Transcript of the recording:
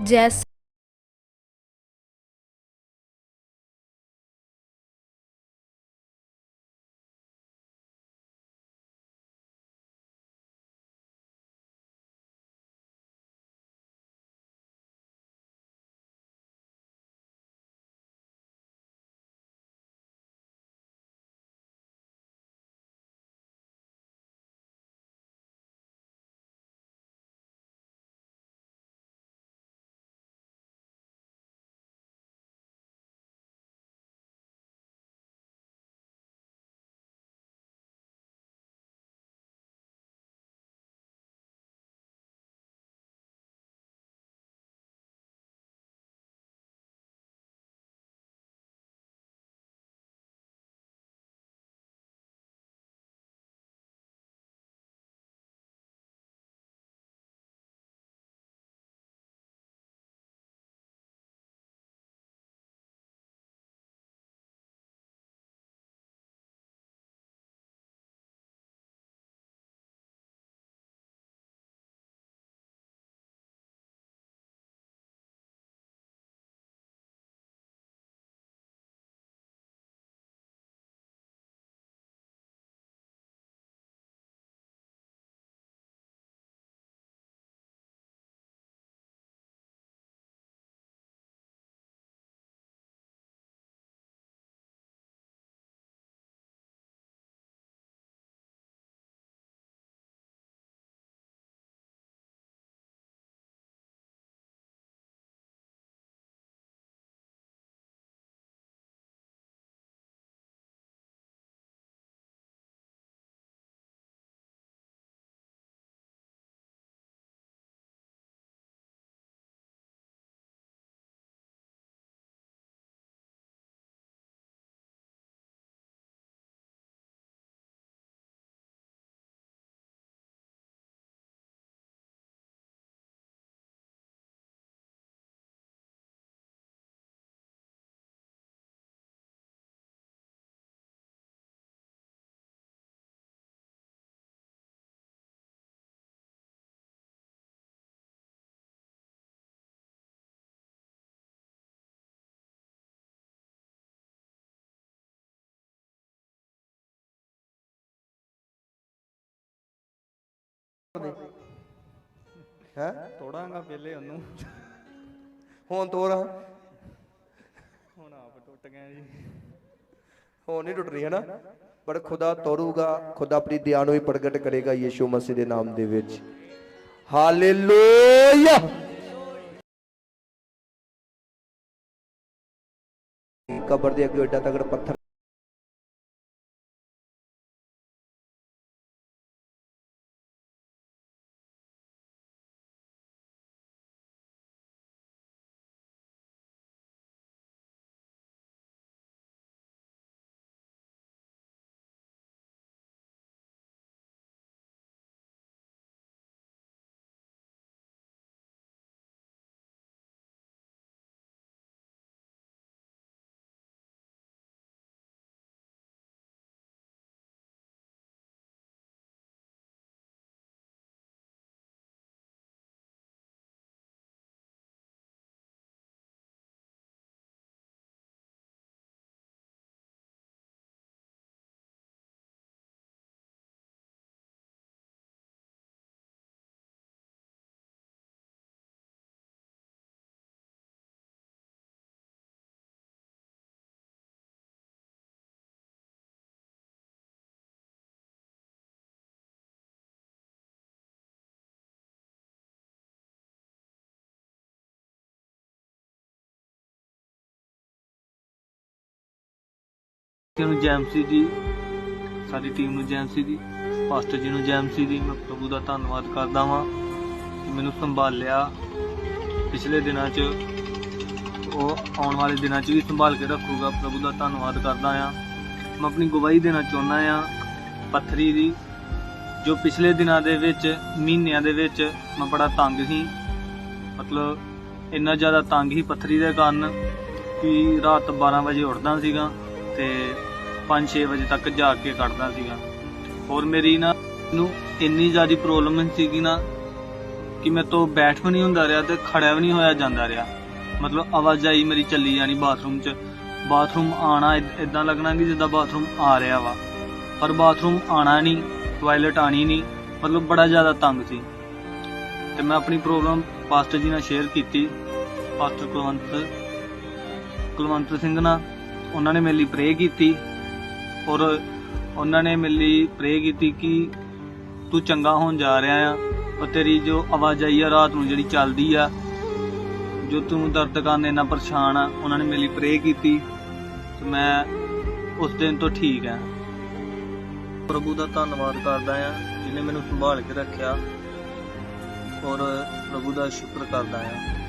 जैसे ਜੈਸ ਹੈ? ਤੋੜਾਂਗਾ ਪਹਿਲੇ ਉਹਨੂੰ। ਹੁਣ ਤੋਰ ਹੁਣ ਆਪ ਟੁੱਟ ਗਿਆ ਜੀ। ਹੁਣ ਨਹੀਂ ਟੁੱਟਣੀ ਹੈ ਨਾ ਪਰ ਖੁਦਾ ਤੋਰੂਗਾ ਖੁਦਾ ਆਪਣੀ ਦਇਆ ਨੂੰ ਵੀ ਪ੍ਰਗਟ ਕਰੇਗਾ ਯੀਸ਼ੂ ਮਸੀਹ ਦੇ ਨਾਮ ਦੇ ਵਿੱਚ। ਹਾਲੇਲੂਇਆ! ਕਬਰ ਦੇ ਅੱਗੇ ਏਡਾ ਤਗੜ ਪੱਥਰ ਨੂੰ ਜੈਮਸੀ ਜੀ, ਸਾਡੀ ਟੀਮ ਨੂੰ ਜੈਮਸੀ ਜੀ। ਪਾਸਟਰ ਜੀ ਨੂੰ ਜੈਮਸੀ ਜੀ, ਮੈਂ ਪ੍ਰਭੂ ਦਾ ਧੰਨਵਾਦ ਕਰਦਾ ਵਾਂ ਕਿ ਮੈਨੂੰ ਸੰਭਾਲਿਆ। ਪਿਛਲੇ ਦਿਨਾਂ 'ਚ, ਉਹ ਆਉਣ ਵਾਲੇ ਦਿਨਾਂ 'ਚ ਵੀ ਸੰਭਾਲ ਕੇ ਰੱਖੂਗਾ, ਪ੍ਰਭੂ ਦਾ ਧੰਨਵਾਦ ਕਰਦਾ ਆ। ਮੈਂ ਆਪਣੀ ਗਵਾਹੀ ਦੇਣਾ ਚਾਹੁੰਦਾ ਆ, ਪੱਥਰੀ ਦੀ ਜੋ ਪਿਛਲੇ ਦਿਨਾਂ ਦੇ ਵਿੱਚ, ਮਹੀਨਿਆਂ ਦੇ ਵਿੱਚ ਮੈਂ ਬੜਾ ਤੰਗ ਸੀ। ਮਤਲਬ, ਇੰਨਾ ਜ਼ਿਆਦਾ ਤੰਗ ਹੀ ਪੱਥਰੀ ਦੇ ਕਾਰਨ ਕਿ ਰਾਤ 12 ਵਜੇ ਉੱਠਦਾ ਸੀਗਾ। ਤੇ 5-6 ਵਜੇ ਤੱਕ ਜਾ ਕੇ ਕੱਢਦਾ ਸੀਗਾ। ਹੋਰ ਮੇਰੀ ਨਾ ਨੂੰ ਇੰਨੀ ਜ਼ਿਆਦਾ ਪ੍ਰੋਬਲਮ ਸੀਗੀ ਨਾ ਕਿ ਮੇਰੇ ਤੋਂ ਬੈਠ ਵੀ ਨਹੀਂ ਹੁੰਦਾ ਰਿਹਾ ਤੇ ਖੜਿਆ ਵੀ ਨਹੀਂ ਹੋਇਆ ਜਾਂਦਾ ਰਿਹਾ। ਮਤਲਬ ਆਵਾਜਾਈ ਮੇਰੀ ਚੱਲੀ ਜਾਣੀ ਬਾਥਰੂਮ 'ਚ। ਬਾਥਰੂਮ ਆਣਾ ਇਦਾਂ ਲੱਗਣਾ ਕਿ ਜਿੱਦਾਂ ਬਾਥਰੂਮ ਆ ਰਿਹਾ ਵਾ। ਪਰ ਬਾਥਰੂਮ ਆਣਾ ਨਹੀਂ ਟਾਇਲਟ ਆਣੀ ਨਹੀਂ, ਮਤਲਬ ਬੜਾ ਜ਼ਿਆਦਾ ਤੰਗ ਸੀ। ਤੇ ਮੈਂ ਆਪਣੀ ਪ੍ਰੋਬਲਮ ਪਾਸਟਰ ਜੀ ਨਾਲ ਸ਼ੇਅਰ ਕੀਤੀ। ਪਾਸਟਰ ਕੁਲਵੰਤ ਕੁਲਵੰਤ ਸਿੰਘ ਨਾਲ। ਉਹਨਾਂ ਨੇ ਮੇਰੇ ਲਈ ਪ੍ਰੇ ਕੀਤੀ ਔਰ ਉਹਨਾਂ ਨੇ ਮੇਰੇ ਲਈ ਪ੍ਰੇ ਕੀਤੀ ਕਿ ਤੂੰ ਚੰਗਾ ਹੋਣ ਜਾ ਰਿਹਾ ਆ ਔਰ ਤੇਰੀ ਜੋ ਆਵਾਜਾਈ ਆ ਰਾਤ ਨੂੰ ਜਿਹੜੀ ਚੱਲਦੀ ਆ, ਜੋ ਤੂੰ ਦਰਦ ਕਰਨ ਇੰਨਾ ਪਰੇਸ਼ਾਨ ਆ, ਉਹਨਾਂ ਨੇ ਮੇਰੇ ਲਈ ਪ੍ਰੇ ਕੀਤੀ ਤੇ ਮੈਂ ਉਸ ਦਿਨ ਤੋਂ ਠੀਕ ਆ। ਪ੍ਰਭੂ ਦਾ ਧੰਨਵਾਦ ਕਰਦਾ ਆ ਜਿਨੇ ਮੈਨੂੰ ਸੰਭਾਲ ਕੇ ਰੱਖਿਆ ਔਰ ਪ੍ਰਭੂ ਦਾ ਸ਼ੁਕਰ ਕਰਦਾ ਆ।